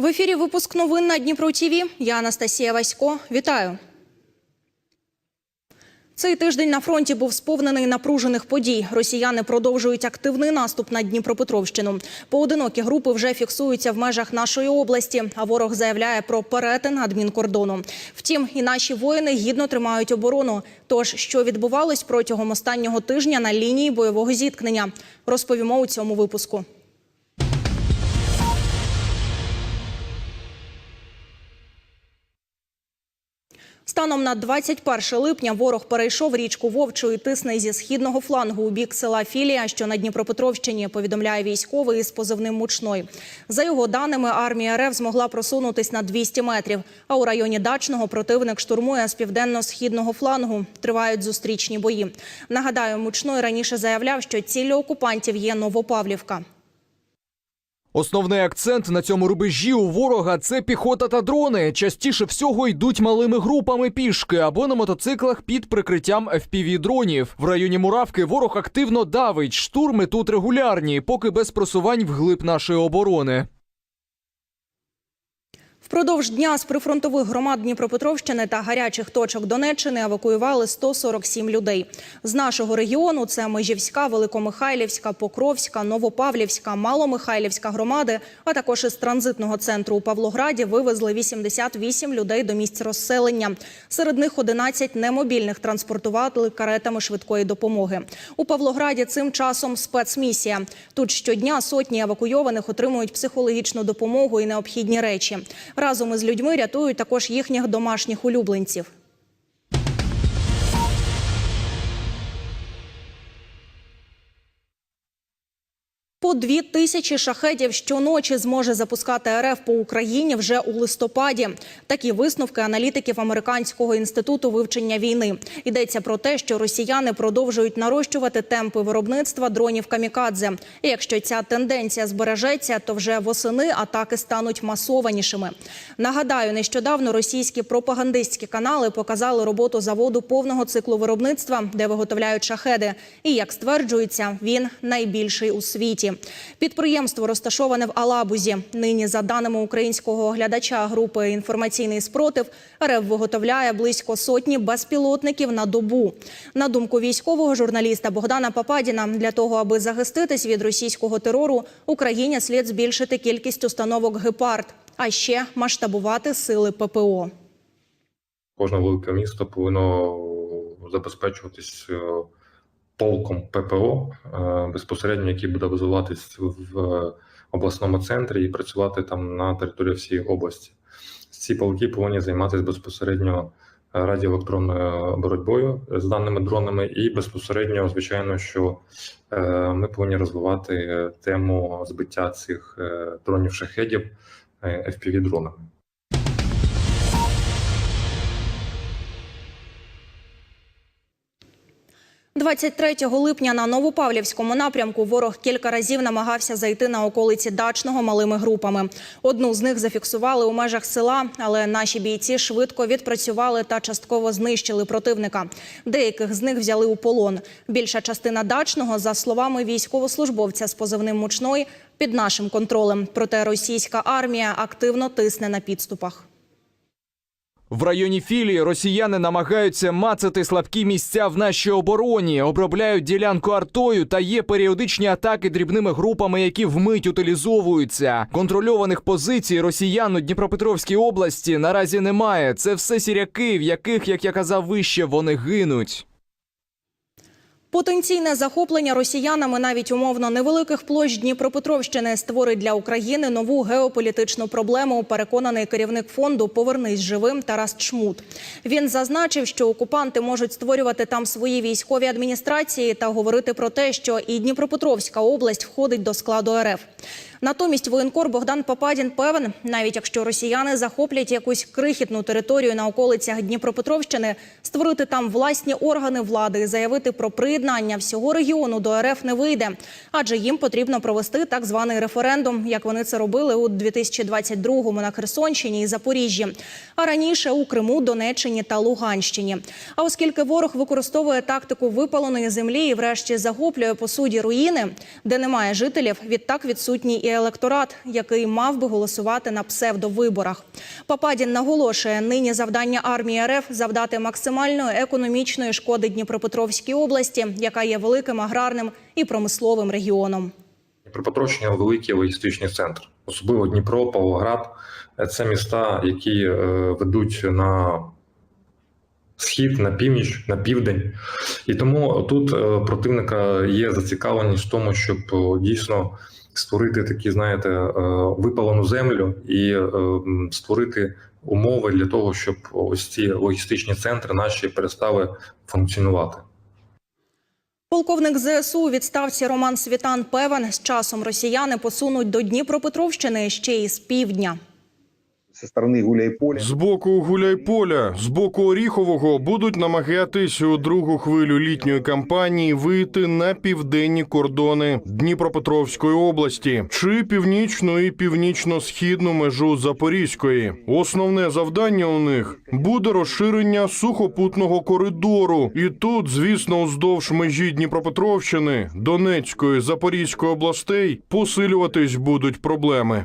В ефірі випуск новин на Дніпро ТІВІ. Я Анастасія Васько. Вітаю. Цей тиждень на фронті був сповнений напружених подій. Росіяни продовжують активний наступ на Дніпропетровщину. Поодинокі групи вже фіксуються в межах нашої області, а ворог заявляє про перетин адмінкордону. Втім, і наші воїни гідно тримають оборону. Тож, що відбувалось протягом останнього тижня на лінії бойового зіткнення, розповімо у цьому випуску. Станом на 21 липня ворог перейшов річку Вовчу і тисне зі східного флангу у бік села Філія, що на Дніпропетровщині, повідомляє військовий із позивним Мучной. За його даними, армія РФ змогла просунутись на 200 метрів. А у районі Дачного противник штурмує з південно-східного флангу. Тривають зустрічні бої. Нагадаю, Мучной раніше заявляв, що ціллю окупантів є Новопавлівка. Основний акцент на цьому рубежі у ворога це піхота та дрони. Частіше всього йдуть малими групами пішки або на мотоциклах під прикриттям fpv дронів. В районі Муравки ворог активно давить. Штурми тут регулярні, поки без просувань вглиб нашої оборони. Впродовж дня з прифронтових громад Дніпропетровщини та гарячих точок Донеччини евакуювали 147 людей. З нашого регіону це Межівська, Великомихайлівська, Покровська, Новопавлівська, Маломихайлівська громади, а також із транзитного центру у Павлограді вивезли 88 людей до місць розселення. Серед них 11 немобільних транспортували каретами швидкої допомоги. У Павлограді цим часом спецмісія. Тут щодня сотні евакуйованих отримують психологічну допомогу і необхідні речі. Разом із людьми рятують також їхніх домашніх улюбленців. По дві тисячі шахедів щоночі зможе запускати РФ по Україні вже у листопаді. Такі висновки аналітиків Американського інституту вивчення війни. Йдеться про те, що росіяни продовжують нарощувати темпи виробництва дронів камікадзе. І якщо ця тенденція збережеться, то вже восени атаки стануть масованішими. Нагадаю, нещодавно російські пропагандистські канали показали роботу заводу повного циклу виробництва, де виготовляють шахеди. І як стверджується, він найбільший у світі. Підприємство розташоване в Алабузі. Нині, за даними українського оглядача групи інформаційний спротив, РФ виготовляє близько сотні безпілотників на добу. На думку військового журналіста Богдана Пападіна, для того, аби захиститись від російського терору, Україні слід збільшити кількість установок гепард, а ще масштабувати сили ППО. Кожне велике місто повинно забезпечуватись е, полком ППО е, безпосередньо, який буде базуватись в обласному центрі і працювати там на території всієї області. Ці полки повинні займатися безпосередньо радіоелектронною боротьбою з даними дронами, і безпосередньо, звичайно, що е, ми повинні розвивати тему збиття цих е, дронів шахедів fpv дронами. 23 липня на Новопавлівському напрямку ворог кілька разів намагався зайти на околиці Дачного малими групами. Одну з них зафіксували у межах села, але наші бійці швидко відпрацювали та частково знищили противника. Деяких з них взяли у полон. Більша частина Дачного, за словами військовослужбовця з позивним «Мучной», під нашим контролем. Проте російська армія активно тисне на підступах. В районі філії росіяни намагаються мацати слабкі місця в нашій обороні, обробляють ділянку артою та є періодичні атаки дрібними групами, які вмить утилізовуються. Контрольованих позицій росіян у Дніпропетровській області наразі немає. Це все сіряки, в яких, як я казав вище, вони гинуть. Потенційне захоплення росіянами навіть умовно невеликих площ Дніпропетровщини створить для України нову геополітичну проблему. Переконаний керівник фонду Повернись живим Тарас Чмут. Він зазначив, що окупанти можуть створювати там свої військові адміністрації та говорити про те, що і Дніпропетровська область входить до складу РФ. Натомість воєнкор Богдан Попадін певен, навіть якщо росіяни захоплять якусь крихітну територію на околицях Дніпропетровщини, створити там власні органи влади і заявити про приєднання всього регіону до РФ не вийде, адже їм потрібно провести так званий референдум, як вони це робили у 2022-му на Херсонщині і Запоріжжі, а раніше у Криму, Донеччині та Луганщині. А оскільки ворог використовує тактику випаленої землі і, врешті, захоплює по суді руїни, де немає жителів, відтак відсутній і великий електорат, який мав би голосувати на псевдовиборах. Пападін наголошує, нині завдання армії РФ завдати максимальної економічної шкоди Дніпропетровській області, яка є великим аграрним і промисловим регіоном. Дніпропетровщина великий логістичний центр, особливо Дніпро, Павлоград. Це міста, які е, ведуть на схід, на північ, на південь. І тому тут е, противника є зацікавленість в тому, щоб е, дійсно створити такі, знаєте, е, випалену землю і е, створити умови для того, щоб ось ці логістичні центри наші перестали функціонувати. Полковник ЗСУ у відставці Роман Світан певен, з часом росіяни посунуть до Дніпропетровщини ще й з півдня. Со стороны Гуляйполя. З боку Гуляйполя, з боку Оріхового будуть намагатись у другу хвилю літньої кампанії вийти на південні кордони Дніпропетровської області чи північну і північно-східну межу Запорізької. Основне завдання у них буде розширення сухопутного коридору. І тут, звісно, уздовж межі Дніпропетровщини, Донецької, Запорізької областей посилюватись будуть проблеми.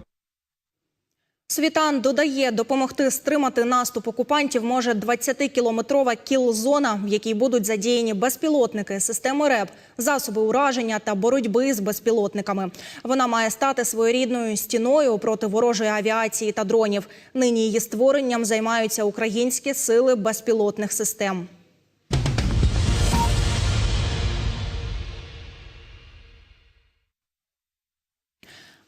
Світан додає, допомогти стримати наступ окупантів може 20-кілометрова кіл-зона, в якій будуть задіяні безпілотники, системи РЕБ, засоби ураження та боротьби з безпілотниками. Вона має стати своєрідною стіною проти ворожої авіації та дронів. Нині її створенням займаються українські сили безпілотних систем.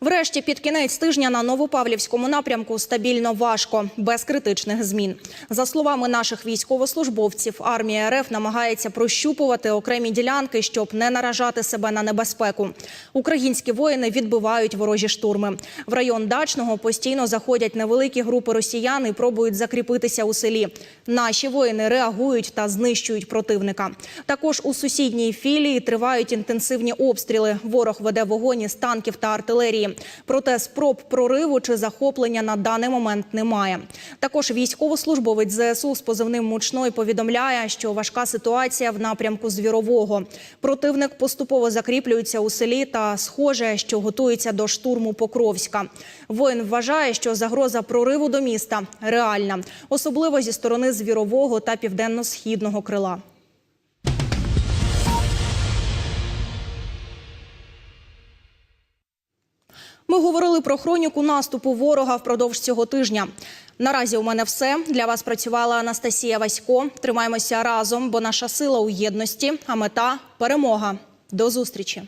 Врешті під кінець тижня на Новопавлівському напрямку стабільно важко, без критичних змін. За словами наших військовослужбовців, армія РФ намагається прощупувати окремі ділянки, щоб не наражати себе на небезпеку. Українські воїни відбивають ворожі штурми. В район дачного постійно заходять невеликі групи росіян і пробують закріпитися у селі. Наші воїни реагують та знищують противника. Також у сусідній філії тривають інтенсивні обстріли. Ворог веде вогонь із танків та артилерії. Проте спроб прориву чи захоплення на даний момент немає. Також військовослужбовець ЗСУ з позивним Мучной повідомляє, що важка ситуація в напрямку Звірового. Противник поступово закріплюється у селі та схоже, що готується до штурму Покровська. Воїн вважає, що загроза прориву до міста реальна, особливо зі сторони Звірового та південно-східного крила. Ми говорили про хроніку наступу ворога впродовж цього тижня. Наразі у мене все для вас працювала Анастасія Васько. Тримаємося разом, бо наша сила у єдності, а мета перемога. До зустрічі.